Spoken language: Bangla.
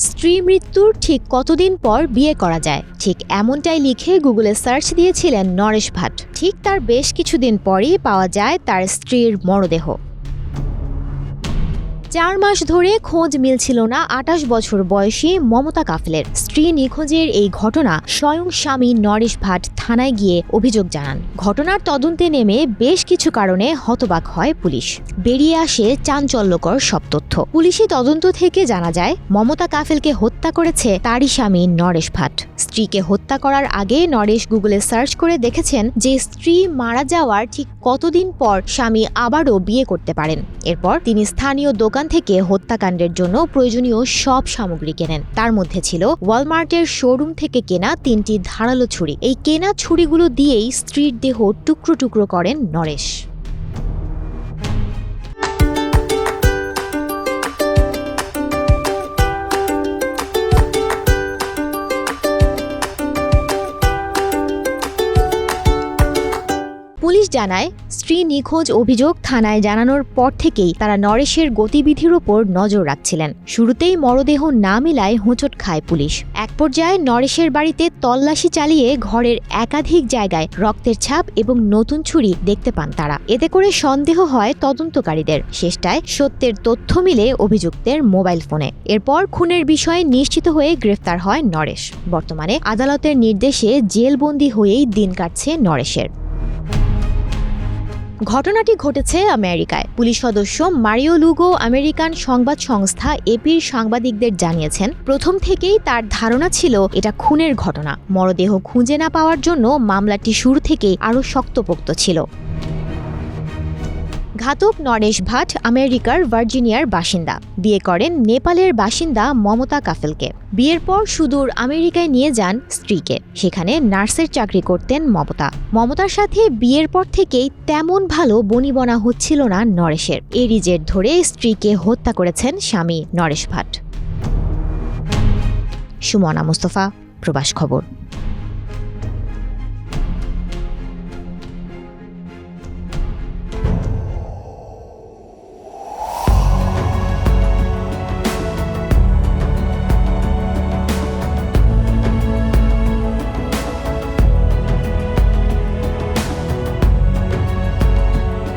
স্ত্রী মৃত্যুর ঠিক কতদিন পর বিয়ে করা যায়? ঠিক এমনটাই লিখে গুগলে সার্চ দিয়েছিলেন নরেশ ভাট। ঠিক তার বেশ কিছুদিন পরই পাওয়া যায় তার স্ত্রীর মরদেহ। চার মাস ধরে খোঁজ মিলছিল না আটাশ বছর বয়সী মমতা কাফেলের। স্ত্রী নিখোঁজের এই ঘটনা স্বয়ং স্বামী নরেশ ভাট থানায় গিয়ে অভিযোগ জানান। ঘটনার তদন্তে নেমে বেশ কিছু কারণে হতবাক হয় পুলিশ। বেরিয়ে আসে চাঞ্চল্যকর সব তথ্য। পুলিশি তদন্ত থেকে জানা যায়, মমতা কাফেলকে হত্যা করেছে তারই স্বামী নরেশ ভাট। স্ত্রীকে হত্যা করার আগে নরেশ গুগলে সার্চ করে দেখেছেন যে স্ত্রী মারা যাওয়ার ঠিক কতদিন পর স্বামী আবারও বিয়ে করতে পারেন। এরপর তিনি স্থানীয় দোকান থেকে হত্যাকাণ্ডের জন্য প্রয়োজনীয় সব সামগ্রী কেনেন। তার মধ্যে ছিল ওয়ালমার্টের শোরুম থেকে কেনা তিনটি ধারালো ছুরি। এই কেনা ছুরিগুলো দিয়েই স্ত্রীর দেহ টুকরো টুকরো করেন নরেশ। পুলিশ জানায়, স্ত্রী নিখোঁজ অভিযোগ থানায় জানানোর পর থেকেই তারা নরেশের গতিবিধির ওপর নজর রাখছিলেন। শুরুতেই মরদেহ না মিলায় হোঁচট খায় পুলিশ। এক পর্যায়ে নরেশের বাড়িতে তল্লাশি চালিয়ে ঘরের একাধিক জায়গায় রক্তের ছাপ এবং নতুন ছুরি দেখতে পান তারা। এতে করে সন্দেহ হয় তদন্তকারীদের। শেষটায় সত্যের তথ্য মিলে অভিযুক্তের মোবাইল ফোনে। এরপর খুনের বিষয়ে নিশ্চিত হয়ে গ্রেফতার হয় নরেশ। বর্তমানে আদালতের নির্দেশে জেলবন্দি হয়েই দিন কাটছে নরেশের। ঘটনাটি ঘটেছে আমেরিকায়। পুলিশ সদস্য মারিও লুগো, আমেরিকান সংবাদ সংস্থা এপির সাংবাদিকদের জানিয়েছেন, প্রথম থেকেই তার ধারণা ছিল এটা খুনের ঘটনা। মরদেহ খুঁজে না পাওয়ার জন্য মামলাটি শুরু থেকেই আরও শক্তপোক্ত ছিল। ঘাতক নরেশ ভাট, আমেরিকার ভার্জিনিয়ার বাসিন্দা। বিয়ে করেন নেপালের বাসিন্দা মমতা কাফেলকে। বিয়ের পর সুদূর আমেরিকায় নিয়ে যান স্ত্রীকে। সেখানে নার্সের চাকরি করতেন মমতা। মমতার সাথে বিয়ের পর থেকেই তেমন ভালো বনিবনা হচ্ছিল না নরেশের। এরই জের ধরে স্ত্রীকে হত্যা করেছেন স্বামী নরেশ ভাট। সুমনা মুস্তফা, প্রবাস খবর।